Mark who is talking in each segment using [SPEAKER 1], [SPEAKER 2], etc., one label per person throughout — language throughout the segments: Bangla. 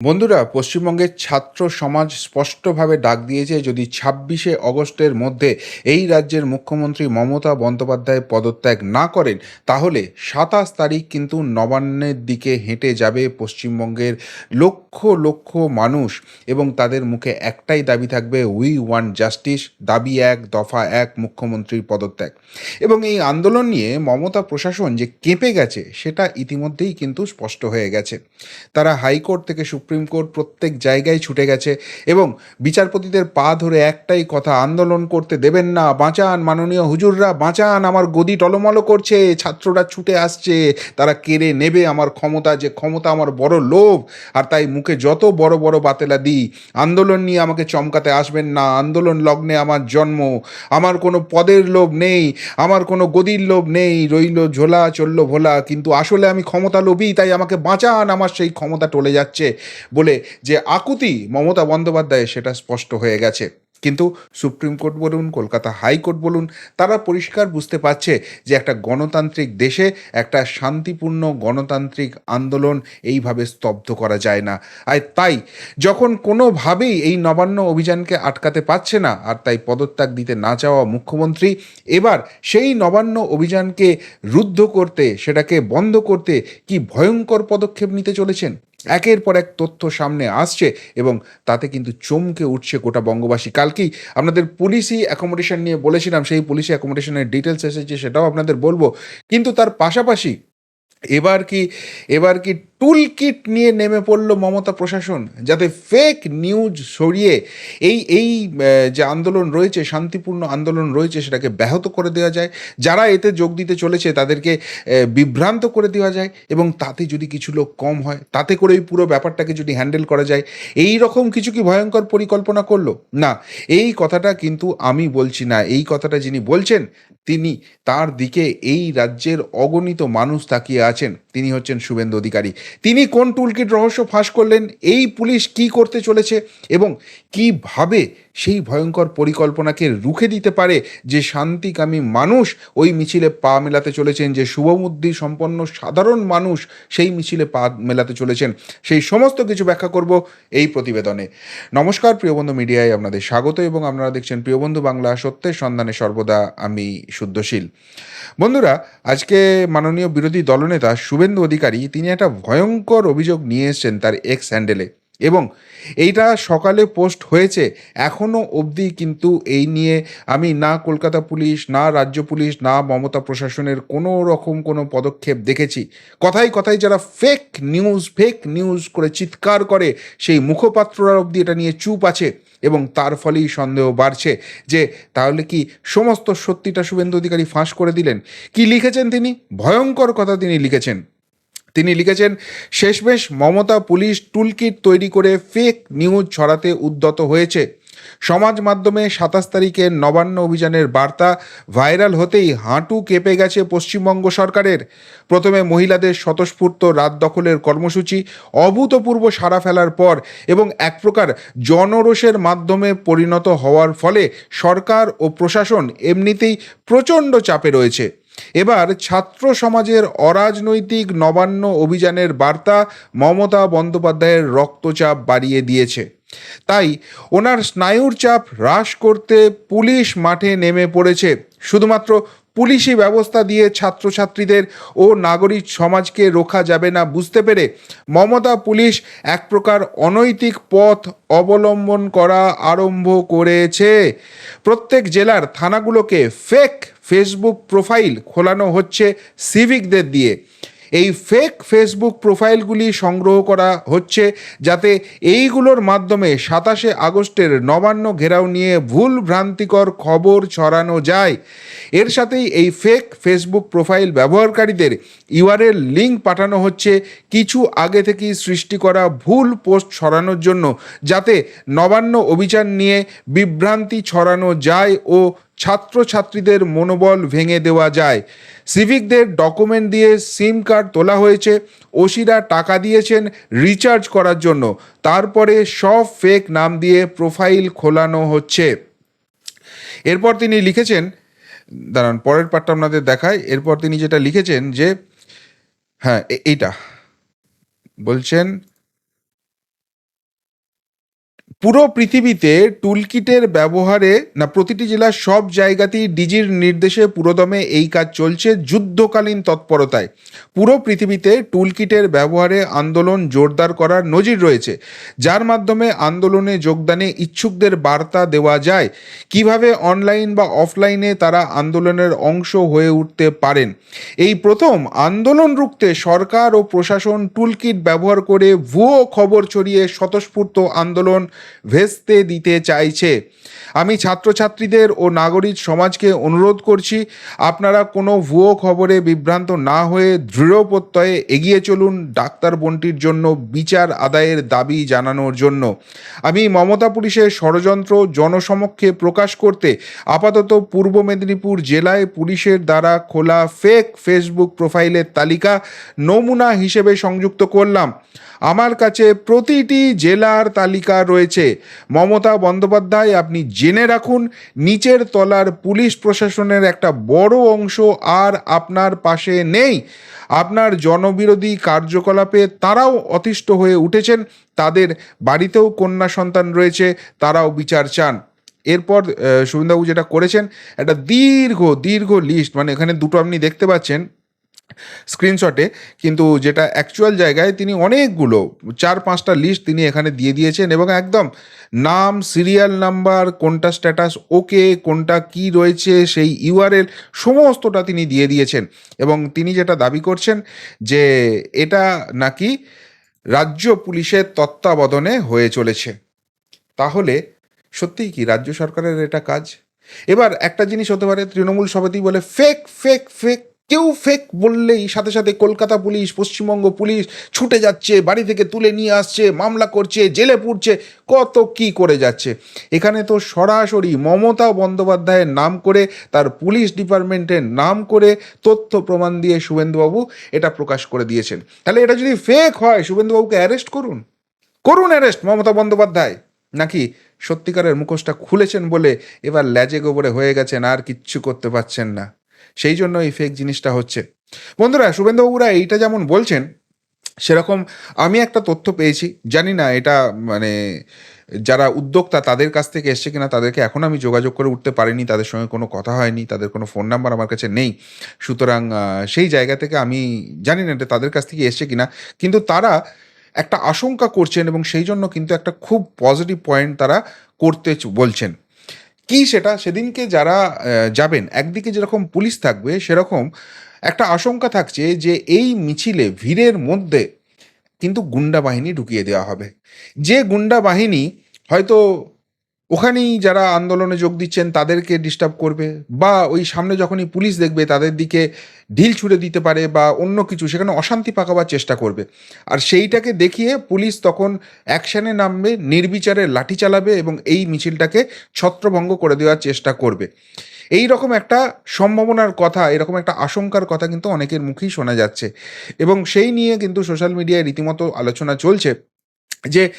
[SPEAKER 1] বন্ধুরা, পশ্চিমবঙ্গের ছাত্র সমাজ স্পষ্টভাবে ডাক দিয়েছে যদি ছাব্বিশে অগস্টের মধ্যে এই রাজ্যের মুখ্যমন্ত্রী মমতা বন্দ্যোপাধ্যায় পদত্যাগ না করেন, তাহলে সাতাশ তারিখ কিন্তু নবান্নের দিকে হেঁটে যাবে পশ্চিমবঙ্গের লক্ষ লক্ষ মানুষ এবং তাদের মুখে একটাই দাবি থাকবে উই ওয়ান জাস্টিস দাবি এক, দফা এক মুখ্যমন্ত্রীর পদত্যাগ। এবং এই আন্দোলন নিয়ে মমতা প্রশাসন যে কেঁপে গেছে, সেটা ইতিমধ্যেই কিন্তু স্পষ্ট হয়ে গেছে। তারা হাইকোর্ট থেকে সুপ্রিম কোর্ট প্রত্যেক জায়গায় ছুটে গেছে এবং বিচারপতিদের পা ধরে একটাই কথা, আন্দোলন করতে দেবেন না, বাঁচান মাননীয় হুজুররা, বাঁচান, আমার গদি টলমলো করছে, ছাত্ররা ছুটে আসছে, তারা কেড়ে নেবে আমার ক্ষমতা, যে ক্ষমতা আমার বড় লোভ, আর তাই মুখে যত বড় বড় বাতেলা দিই, আন্দোলন নিয়ে আমাকে চমকাতে আসবেন না, আন্দোলন লগ্নে আমার জন্ম, আমার কোনো পদের লোভ নেই, আমার কোনো গদির লোভ নেই, রইল ঝোলা, চলল ভোলা, কিন্তু আসলে আমি ক্ষমতা লোভী তাই আমাকে বাঁচান, আমার সেই ক্ষমতা টলে যাচ্ছে। বলে যে আকুতি মমতা বন্দ্যোপাধ্যায় সেটা স্পষ্ট হয়ে গেছে। কিন্তু সুপ্রিম কোর্ট বলুন, কলকাতা হাইকোর্ট বলুন, তারা পরিষ্কার বুঝতে পারছে যে একটা গণতান্ত্রিক দেশে একটা শান্তিপূর্ণ গণতান্ত্রিক আন্দোলন এইভাবে স্তব্ধ করা যায় না। আর তাই যখন কোনোভাবেই এই নবান্ন অভিযানকে আটকাতে পারছে না, আর তাই পদত্যাগ দিতে না চাওয়া মুখ্যমন্ত্রী, এবার সেই নবান্ন অভিযানকে রুদ্ধ করতে, সেটাকে বন্ধ করতে কি ভয়ঙ্কর পদক্ষেপ নিতে চলেছেন? একের পর এক তথ্য সামনে আসছে এবং তাতে কিন্তু চমকে উঠছে গোটা বঙ্গবাসী। কালকেই আপনাদের পুলিশি অ্যাকোমোডেশন নিয়ে বলেছিলাম, সেই পুলিশি অ্যাকোমোডেশনের ডিটেলস এসেছে সেটাও আপনাদের বলব। কিন্তু তার পাশাপাশি এবার কি এবার কি টুল কিট নিয়ে নেমে পড়ল মমতা প্রশাসন, যাতে ফেক নিউজ সরিয়ে এই এই যে আন্দোলন রয়েছে, শান্তিপূর্ণ আন্দোলন রয়েছে, সেটাকে ব্যাহত করে দেওয়া যায়। যারা এতে যোগ দিতে চলেছে, তাদেরকে বিভ্রান্ত করে দেওয়া যায় এবং তাতে যদি কিছু লোক কম হয়, তাতে করে এই পুরো ব্যাপারটাকে যদি হ্যান্ডেল করা যায়। এই রকম কিছু কি ভয়ঙ্কর পরিকল্পনা করল? না, এই কথাটা কিন্তু আমি বলছি না। এই কথাটা যিনি বলছেন, তিনি তার দিকে এই রাজ্যের অগণিত মানুষ তাকিয়ে আছেন। তিনি হচ্ছেন শুভেন্দু অধিকারী। তিনি কোন টুলকিট রহস্য ফাঁস করলেন? এই পুলিশ কি করতে চলেছে? এবং কীভাবে সেই ভয়ঙ্কর পরিকল্পনাকে রুখে দিতে পারে যে শান্তিকামী মানুষ ওই মিছিলে পা মেলাতে চলেছেন, যে শুভবুদ্ধি সম্পন্ন সাধারণ মানুষ সেই মিছিলে পা মেলাতে চলেছেন। সেই সমস্ত কিছু ব্যাখ্যা করব এই প্রতিবেদনে। নমস্কার প্রিয়বন্ধু মিডিয়ায় আপনাদের স্বাগত এবং আপনারা দেখছেন প্রিয়বন্ধু বাংলা সত্যের সন্ধানে সর্বদা আমি শুদ্ধশীল। বন্ধুরা, আজকে মাননীয় বিরোধী দলনেতা শুভেন্দু অধিকারী তিনি একটা ভয়ঙ্কর অভিযোগ নিয়ে এসেছেন তার এক্স হ্যান্ডেলে এবং এইটা সকালে পোস্ট হয়েছে এখনও অবধি কিন্তু এই নিয়ে আমি না কলকাতা পুলিশ, না রাজ্য পুলিশ, না মমতা প্রশাসনের কোনো রকম কোনো পদক্ষেপ দেখেছি। কথাই কথাই যারা ফেক নিউজ ফেক নিউজ করে চিৎকার করে, সেই মুখপাত্ররা অবধি এটা নিয়ে চুপ আছে এবং তার ফলেই সন্দেহ বাড়ছে যে তাহলে কি সমস্ত সত্যিটা শুভেন্দু অধিকারী ফাঁস করে দিলেন? কি লিখেছেন তিনি? ভয়ঙ্কর কথা তিনি লিখেছেন। তিনি লিখেছেন, শেষমেশ মমতা পুলিশ টুলকিট তৈরি করে ফেক নিউজ ছড়াতে উদ্যত হয়েছে। সমাজ মাধ্যমে সাতাশ তারিখের নবান্ন অভিযানের বার্তা ভাইরাল হতেই হাঁটু কেঁপে গেছে পশ্চিমবঙ্গ সরকারের। প্রথমে মহিলাদের স্বতঃস্ফূর্ত রাত দখলের কর্মসূচি, অভূতপূর্ব সাড়া ফেলার পর এবং এক প্রকার জনরোষের মাধ্যমে পরিণত হওয়ার ফলে সরকার ও প্রশাসন এমনিতেই প্রচণ্ড চাপে রয়েছে। এবার ছাত্র সমাজের অরাজনৈতিক নবান্ন অভিযানের বার্তা মমতা বন্দ্যোপাধ্যায়ের রক্তচাপ বাড়িয়ে দিয়েছে। তাই ওনার স্নায়ুর চাপ হ্রাস করতে পুলিশ মাঠে নেমে পড়েছে। শুধুমাত্র পুলিশি ব্যবস্থা দিয়ে ছাত্রছাত্রীদের ও নাগরিক সমাজকে রোখা যাবে না বুঝতে পেরে মমতা পুলিশ এক প্রকার অনৈতিক পথ অবলম্বন করা আরম্ভ করেছে। প্রত্যেক জেলার থানাগুলোকে ফেক ফেসবুক প্রোফাইল খোলানো হচ্ছে সিভিকদের দিয়ে। এই ফেক ফেসবুক প্রোফাইলগুলি সংগ্রহ করা হচ্ছে যাতে এইগুলোর মাধ্যমে সাতাশে আগস্টের নবান্ন ঘেরাও নিয়ে ভুল ভ্রান্তিকর খবর ছড়ানো যায়। এর সাথেই এই ফেক ফেসবুক প্রোফাইল ব্যবহারকারীদের ইউআরএল লিঙ্ক পাঠানো হচ্ছে কিছু আগে থেকেই সৃষ্টি করা ভুল পোস্ট ছড়ানোর জন্য যাতে নবান্ন অভিযান নিয়ে বিভ্রান্তি ছড়ানো যায় ও ছাত্রছাত্রীদের মনোবল ভেঙে দেওয়া যায়। সিভিকদের ডকুমেন্ট দিয়ে সিম কার্ড তোলা হয়েছে। ওসিরা টাকা দিয়েছেন রিচার্জ করার জন্য। তারপরে সব ফেক নাম দিয়ে প্রোফাইল খোলানো হচ্ছে। এরপর তিনি লিখেছেন, দাঁড়ান, পরের পার্টটা আপনাদের দেখায় এরপর তিনি যেটা লিখেছেন যে হ্যাঁ এইটা। বলছেন পুরো পৃথিবীতে টুলকিটের ব্যবহারে না, প্রতিটি জেলার সব জায়গাতেই ডিজির নির্দেশে পুরোদমে এই কাজ চলছে যুদ্ধকালীন তৎপরতায়। পুরো পৃথিবীতে টুলকিটের ব্যবহারে আন্দোলন জোরদার করার নজির রয়েছে, যার মাধ্যমে আন্দোলনে যোগদানে ইচ্ছুকদের বার্তা দেওয়া যায়। কীভাবে অনলাইন বা অফলাইনে তারা আন্দোলনের অংশ হয়ে উঠতে পারেন? এই প্রথম আন্দোলন রুখতে সরকার ও প্রশাসন টুলকিট ব্যবহার করে ভুয়ো খবর ছড়িয়ে স্বতঃস্ফূর্ত আন্দোলন ভেস্তে দিতে চাইছে। আমি ছাত্রছাত্রীদের ও নাগরিক সমাজকে অনুরোধ করছি, আপনারা কোনো ভুয়ো খবরে বিভ্রান্ত না হয়ে দৃঢ় প্রত্যয়ে এগিয়ে চলুন ডাক্তার বন্টির জন্য বিচার আদায়ের দাবি জানানোর জন্য। আমি মমতা পুলিশের ষড়যন্ত্র জনসমক্ষে প্রকাশ করতে আপাতত পূর্ব মেদিনীপুর জেলায় পুলিশের দ্বারা খোলা ফেক ফেসবুক প্রোফাইলের তালিকা নমুনা হিসেবে সংযুক্ত করলাম। আমার কাছে প্রতিটি জেলার তালিকা রয়েছে। মমতা বন্দ্যোপাধ্যায়, আপনি জেনে রাখুন, নিচের তলার পুলিশ প্রশাসনের একটা বড় অংশ আর আপনার পাশে নেই। আপনার জনবিরোধী কার্যকলাপে তারাও অতিষ্ঠ হয়ে উঠেছেন। তাদের বাড়িতেও কন্যা সন্তান রয়েছে, তারাও বিচার চান। এরপর শুভেন্দুবাবু যেটা করেছেন, একটা দীর্ঘ দীর্ঘ লিস্ট মানে এখানে দুটো আপনি দেখতে পাচ্ছেন। স্ক্রিনশটে, কিন্তু যেটা অ্যাকচুয়াল জায়গায় তিনি অনেকগুলো, চার, পাঁচটা লিস্ট তিনি এখানে দিয়ে দিয়েছেন এবং একদম নাম সিরিয়াল নাম্বার কোনটা স্ট্যাটাস ওকে কোনটা কি রয়েছে, সেই ইউআরএল সমস্তটা তিনি দিয়ে দিয়েছেন। এবং তিনি যেটা দাবি করছেন যে এটা নাকি রাজ্য পুলিশের তত্ত্বাবধানে হয়ে চলেছে। তাহলে সত্যিই কি রাজ্য সরকারের এটা কাজ? এবার একটা জিনিস হতে পারে, তৃণমূল সভাপতি বলে ফেক ফেক ফেক কেউ ফেক বললেই, সাথে সাথে কলকাতা পুলিশ, পশ্চিমবঙ্গ পুলিশ ছুটে যাচ্ছে, বাড়ি থেকে তুলে নিয়ে আসছে, মামলা করছে, জেলে পুড়ছে, কত কি করে যাচ্ছে। এখানে তো সরাসরি মমতা বন্দ্যোপাধ্যায়ের নাম করে, তার পুলিশ ডিপার্টমেন্টের নাম করে তথ্য প্রমাণ দিয়ে শুভেন্দুবাবু এটা প্রকাশ করে দিয়েছেন। তাহলে এটা যদি ফেক হয়, শুভেন্দুবাবুকে অ্যারেস্ট করুন। করুন অ্যারেস্ট মমতা বন্দ্যোপাধ্যায়। নাকি সত্যিকারের মুখোশটা খুলেছেন বলে এবার ল্যাজে গোবরে হয়ে গেছেন, আর কিচ্ছু করতে পারছেন না। সেই জন্য এই ফেক জিনিসটা হচ্ছে। বন্ধুরা, শুভেন্দুবাবুরা এইটা যেমন বলছেন, সেরকম আমি একটা তথ্য পেয়েছি। জানি না এটা মানে যারা উদ্যোক্তা তাদের কাছ থেকে এসছে কিনা, তাদেরকে এখন আমি যোগাযোগ করে উঠতে পারিনি, তাদের সঙ্গে কোনো কথা হয়নি, তাদের কোনো ফোন নাম্বার আমার কাছে নেই। সুতরাং সেই জায়গা থেকে আমি জানি না এটা তাদের কাছ থেকে এসছে কিনা, কিন্তু তারা একটা আশঙ্কা করছেন এবং সেই জন্য কিন্তু একটা খুব পজিটিভ পয়েন্ট তারা করতে বলছেন। কি সেটা সেদিনকে যারা যাবেন, একদিকে যেরকম পুলিশ থাকবে, সেরকম একটা আশঙ্কা থাকছে যে এই মিছিলে ভিড়ের মধ্যে কিন্তু গুন্ডা বাহিনী ঢুকিয়ে দেওয়া হবে। যে গুন্ডা বাহিনী হয়তো ওখানেই যারা আন্দোলনে যোগ দিচ্ছেন, তাদেরকে ডিস্টার্ব করবে বা ওই সামনে যখনই পুলিশ দেখবে, তাদের দিকে ঢিল ছুড়ে দিতে পারে বা অন্য কিছু, সেখানে অশান্তি পাকাবার চেষ্টা করবে। আর সেইটাকে দেখিয়ে পুলিশ তখন অ্যাকশানে নামবে, নির্বিচারে লাঠি চালাবে এবং এই মিছিলটাকে ছত্রভঙ্গ করে দেওয়ার চেষ্টা করবে। এই রকম একটা সম্ভাবনার কথা, এরকম একটা আশঙ্কার কথা কিন্তু অনেকের মুখেই শোনা যাচ্ছে। এবং সেই নিয়ে কিন্তু সোশ্যাল মিডিয়ায় রীতিমতো আলোচনা চলছে যে,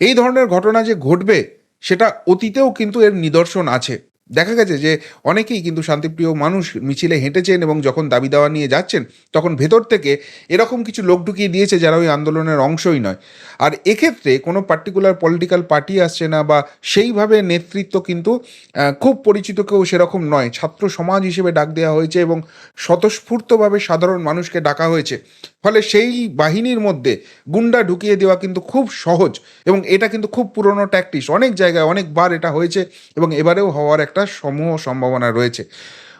[SPEAKER 1] এই ধরনের ঘটনা যে ঘটবে সেটা অতীতেও কিন্তু এর নিদর্শন আছে। দেখা গেছে যে অনেকেই কিন্তু শান্তিপ্রিয় মানুষ মিছিলে হেঁটেছেন এবং যখন দাবি দাওয়া নিয়ে যাচ্ছেন, তখন ভেতর থেকে এরকম কিছু লোক ঢুকিয়ে দিয়েছে যারা ওই আন্দোলনের অংশই নয়। আর এক্ষেত্রে কোনো পার্টিকুলার পলিটিক্যাল পার্টি আসছে না বা সেইভাবে নেতৃত্ব কিন্তু খুব পরিচিত কেউ সেরকম নয়। ছাত্র সমাজ হিসেবে ডাক দেওয়া হয়েছে এবং স্বতঃস্ফূর্তভাবে সাধারণ মানুষকে ডাকা হয়েছে। ফলে সেই বাহিনীর মধ্যে গুন্ডা ঢুকিয়ে দেওয়া কিন্তু খুব সহজ এবং এটা কিন্তু খুব পুরনো ট্যাকটিস অনেক জায়গায় অনেকবার এটা হয়েছে এবং এবারেও হওয়ার একটা সমূহ সম্ভাবনা রয়েছে।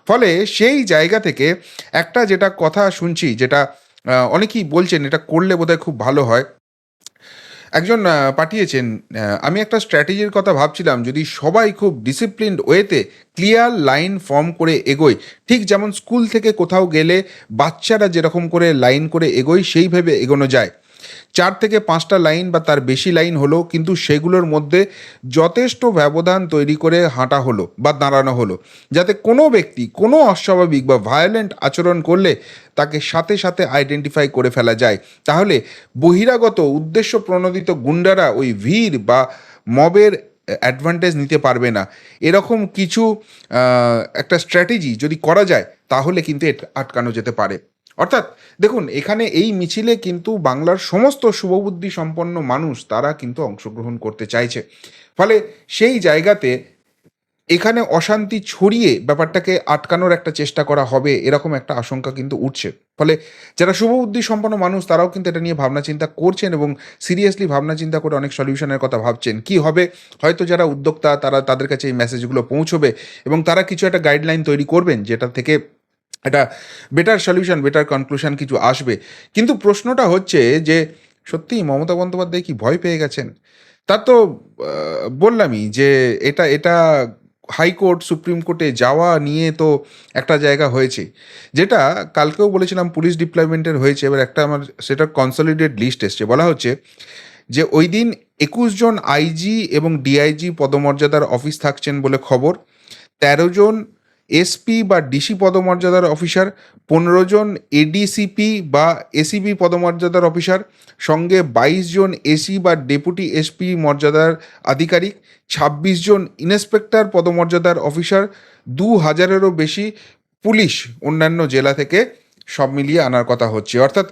[SPEAKER 1] ফলে সেই জায়গা থেকে একটা যেটা কথা শুনছি যেটা অনেকেই বলছেন এটা করলে বোধহয় খুব ভালো হয়। একজন পাঠিয়েছেন আমি একটা স্ট্র্যাটেজির কথা ভাবছিলাম, যদি সবাই খুব ডিসিপ্লিনড ওয়েতে ক্লিয়ার লাইন ফর্ম করে এগোয়, ঠিক যেমন স্কুল থেকে কোথাও গেলে বাচ্চারা যেরকম করে লাইন করে এগোয় সেইভাবে এগোনো যায়। চার থেকে পাঁচটা লাইন বা তার বেশি লাইন হলো কিন্তু সেগুলোর মধ্যে যথেষ্ট ব্যবধান তৈরি করে হাঁটা হলো বা দাঁড়ানো হলো, যাতে কোনো ব্যক্তি, কোনো অস্বাভাবিক বা ভায়োলেন্ট আচরণ করলে তাকে সাথে সাথে আইডেন্টিফাই করে ফেলা যায়। তাহলে বহিরাগত উদ্দেশ্য প্রণোদিত গুন্ডারা ওই ভিড় বা মবের অ্যাডভান্টেজ নিতে পারবে না। এরকম কিছু একটা স্ট্র্যাটেজি যদি করা যায়, তাহলে কিন্তু আটকানো যেতে পারে। অর্থাৎ দেখুন, এখানে এই মিছিলে কিন্তু বাংলার সমস্ত শুভবুদ্ধি সম্পন্ন মানুষ তারা কিন্তু অংশগ্রহণ করতে চাইছে। ফলে সেই জায়গাতে এখানে অশান্তি ছড়িয়ে ব্যাপারটাকে আটকানোর একটা চেষ্টা করা হবে এরকম একটা আশঙ্কা কিন্তু উঠছে। ফলে যারা শুভবুদ্ধি সম্পন্ন মানুষ, তারাও কিন্তু এটা নিয়ে ভাবনা চিন্তা করছেন এবং সিরিয়াসলি ভাবনা চিন্তা করে অনেক সলিউশনের কথা ভাবছেন। কি হবে? হয়তো যারা উদ্যোক্তা, তারা তাদের কাছে এই মেসেজগুলো পৌঁছবে এবং তারা কিছু একটা গাইডলাইন তৈরি করবেন যেটা থেকে একটা বেটার সলিউশন বেটার কনক্লুশন কিছু আসবে। কিন্তু প্রশ্নটা হচ্ছে যে সত্যিই মমতা বন্দ্যোপাধ্যায় কি ভয় পেয়ে গেছেন? তা তো বললামই যে, এটা এটা হাইকোর্ট সুপ্রিম কোর্টে যাওয়া নিয়ে তো একটা জায়গা হয়েছে। যেটা কালকেও বলেছিলাম পুলিশ ডিপ্লয়মেন্টের হয়েছে, এবার একটা আমার সেটা কনসলিডেট লিস্ট এসছে। বলা হচ্ছে যে, ওই দিন একুশ জন আইজি এবং ডিআইজি পদমর্যাদার অফিস থাকছেন বলে খবর, তেরো জন এসপি বা ডিসি পদমর্যাদার অফিসার, পনেরো জন এডিসিপি বা এসিবি পদমর্যাদার অফিসার, সঙ্গে বাইশ জন এসি বা ডেপুটি এসপি মর্যাদার আধিকারিক, ছাব্বিশ জন ইন্সপেক্টর পদমর্যাদার অফিসার, দু হাজারেরও বেশি পুলিশ অন্যান্য জেলা থেকে সব মিলিয়ে আনার কথা হচ্ছে। অর্থাৎ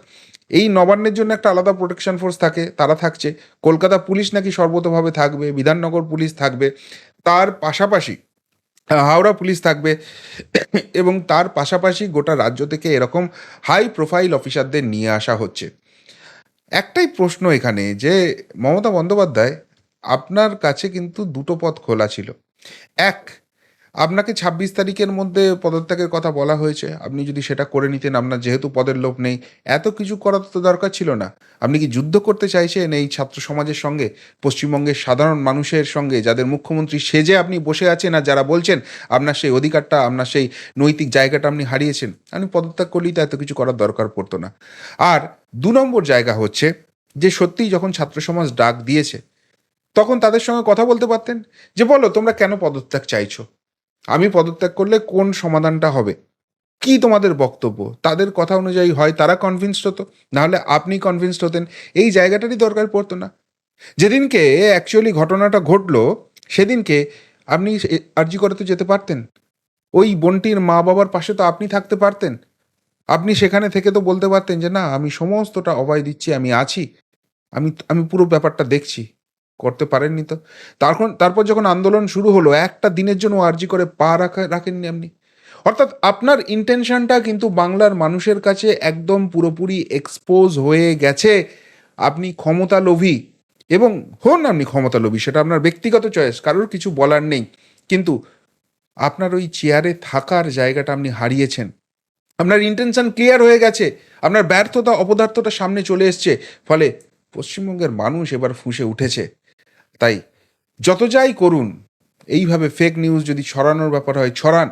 [SPEAKER 1] এই নবান্নের জন্য একটা আলাদা প্রোটেকশন ফোর্স থাকে, তারা থাকছে। কলকাতা পুলিশ নাকি সর্বতভাবে থাকবে, বিধাননগর পুলিশ থাকবে। তার পাশাপাশি হাওড়া পুলিশ থাকবে। এবং তার পাশাপাশি গোটা রাজ্য থেকে এরকম হাই প্রোফাইল অফিসারদের নিয়ে আসা হচ্ছে। একটাই প্রশ্ন এখানে যে, মমতা বন্দ্যোপাধ্যায় আপনার কাছে কিন্তু দুটো পথ খোলা ছিল। এক আপনাকে ছাব্বিশ তারিখের মধ্যে পদত্যাগের কথা বলা হয়েছে। আপনি যদি সেটা করে নিতেন, আপনার যেহেতু পদের লোভ নেই, এত কিছু করার তো দরকার ছিল না। আপনি কি যুদ্ধ করতে চাইছেন এই ছাত্র সমাজের সঙ্গে? পশ্চিমবঙ্গের সাধারণ মানুষের সঙ্গে, যাদের মুখ্যমন্ত্রী সেজে আপনি বসে আছেন আর যারা বলছেন, আপনার সেই অধিকারটা, আপনার সেই নৈতিক জায়গাটা আপনি হারিয়েছেন। আপনি পদত্যাগ করলেই তো এত কিছু করার দরকার পড়তো না। আর দু নম্বর জায়গা হচ্ছে যে, সত্যিই যখন ছাত্র সমাজ ডাক দিয়েছে, তখন তাদের সঙ্গে কথা বলতে পারতেন যে, বলো তোমরা কেন পদত্যাগ চাইছো? আমি পদত্যাগ করলে কোন সমাধানটা হবে? কি তোমাদের বক্তব্য? তাদের কথা অনুযায়ী হয়, তারা কনভিন্সড হতো। নাহলে আপনি কনভিন্সড হতেন। এই জায়গাটারই দরকার পড়তো না। যেদিনকে অ্যাকচুয়ালি ঘটনাটা ঘটলো, সেদিনকে আপনি আর্জি করতে যেতে পারতেন। ওই বোনটির মা বাবার পাশে তো আপনি থাকতে পারতেন। আপনি সেখানে থেকে তো বলতে পারতেন যে, না, আমি সমস্তটা অভয় দিচ্ছি, আমি আছি। আমি আমি পুরো ব্যাপারটা দেখছি। করতে পারেননি তো। তখন তারপর যখন আন্দোলন শুরু হলো, একটা দিনের জন্য আর্জি করে পা রাখা, রাখেননি আপনি। অর্থাৎ আপনার ইন্টেনশনটা কিন্তু বাংলার মানুষের কাছে একদম পুরোপুরি এক্সপোজ হয়ে গেছে। আপনি ক্ষমতা লোভী এবং হন আপনি ক্ষমতা লোভী সেটা আপনার ব্যক্তিগত চয়েস কারোর কিছু বলার নেই। কিন্তু আপনার ওই চেয়ারে থাকার জায়গাটা আপনি হারিয়েছেন। আপনার ইন্টেনশন ক্লিয়ার হয়ে গেছে। আপনার ব্যর্থতা অপদার্থটা সামনে চলে এসছে। ফলে পশ্চিমবঙ্গের মানুষ এবার ফুঁসে উঠেছে। তাই যত যাই করুন, এইভাবে ফেক নিউজ যদি ছড়ানোর ব্যাপার হয়, ছড়ান।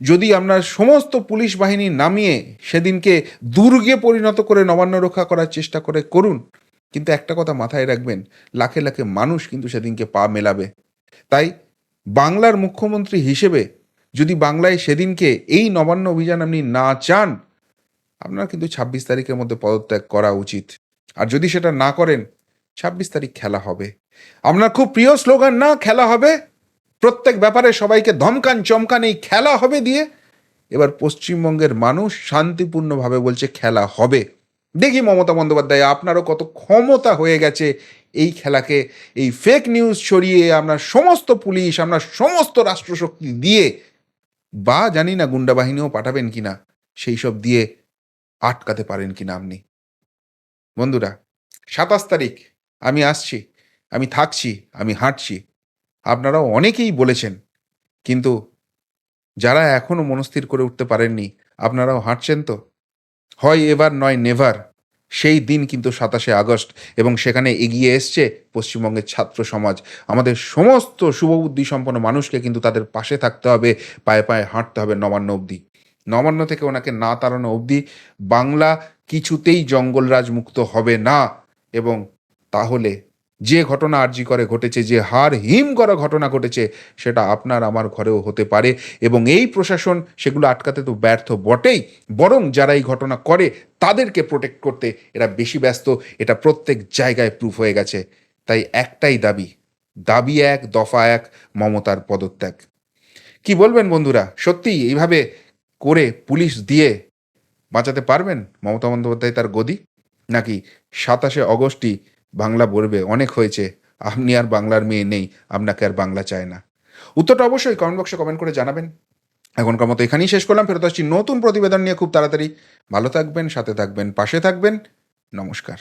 [SPEAKER 1] যদি আপনার সমস্ত পুলিশ বাহিনী নামিয়ে সেদিনকে দুর্গে পরিণত করে নবান্ন রক্ষা করার চেষ্টা করে করুন, কিন্তু একটা কথা মাথায় রাখবেন, লাখে লাখে মানুষ কিন্তু সেদিনকে পা মেলাবে। তাই বাংলার মুখ্যমন্ত্রী হিসেবে যদি বাংলায় সেদিনকে এই নবান্ন অভিযান আপনি না চান, আপনার কিন্তু ছাব্বিশ তারিখের মধ্যে পদত্যাগ করা উচিত। আর যদি সেটা না করেন, ছাব্বিশ তারিখ খেলা হবে। আপনার খুব প্রিয় স্লোগান, না, খেলা হবে। প্রত্যেক ব্যাপারে সবাইকে ধমকান, চমকান, এই খেলা হবে দিয়ে এবার পশ্চিমবঙ্গের মানুষ শান্তিপূর্ণভাবে বলছে, খেলা হবে। দেখি মমতা বন্দ্যোপাধ্যায়, আপনারও কত ক্ষমতা হয়ে গেছে এই খেলাকে, এই ফেক নিউজ ছড়িয়ে আপনার সমস্ত পুলিশ আপনার সমস্ত রাষ্ট্রশক্তি দিয়ে বা জানি না গুন্ডা বাহিনীও পাঠাবেন কিনা, সেই সব দিয়ে আটকাতে পারেন কিনা আপনি। বন্ধুরা, সাতাশ তারিখ, আমি আসছি। আমি থাকছি, আমি হাঁটছি। আপনারাও অনেকেই বলেছেন, কিন্তু যারা এখনও মনস্থির করে উঠতে পারেননি, আপনারাও হাঁটছেন তো? হয় এবার নয়, নেভার। সেই দিন কিন্তু সাতাশে আগস্ট এবং সেখানে এগিয়ে এসছে পশ্চিমবঙ্গের ছাত্র সমাজ। আমাদের সমস্ত শুভবুদ্ধি সম্পন্ন মানুষকে কিন্তু তাদের পাশে থাকতে হবে, পায়ে পায়ে হাঁটতে হবে নবান্ন অবধি। নবান্ন থেকে ওনাকে না তাড়ানো অবধি বাংলা কিছুতেই জঙ্গলরাজ মুক্ত হবে না এবং তাহলে যে ঘটনা আর্জি করে ঘটেছে, যে হার হিম করা ঘটনা ঘটেছে, সেটা আপনার আমার ঘরেও হতে পারে এবং এই প্রশাসন সেগুলো আটকাতে তো ব্যর্থ বটেই। বরং যারা এই ঘটনা করে, তাদেরকে প্রোটেক্ট করতে এরা বেশি ব্যস্ত। এটা প্রত্যেক জায়গায় প্রুফ হয়ে গেছে। তাই একটাই দাবি দাবি এক, দফা এক, মমতার পদত্যাগ। কি বলবেন বন্ধুরা? সত্যি এইভাবে করে পুলিশ দিয়ে বাঁচাতে পারবেন মমতা বন্দ্যোপাধ্যায় তার গদি? নাকি সাতাশে অগস্টই বাংলা বলবে, অনেক হয়েছে। আপনি আর বাংলার মেয়ে নেই, আপনাকে আর বাংলা চায় না। উত্তরটা অবশ্যই কমেন্ট বক্সে কমেন্ট করে জানাবেন। এখনকার মতো এখানেই শেষ করলাম। ফেরত আসছি নতুন প্রতিবেদন নিয়ে খুব তাড়াতাড়ি। ভালো থাকবেন, সাথে থাকবেন, পাশে থাকবেন। নমস্কার।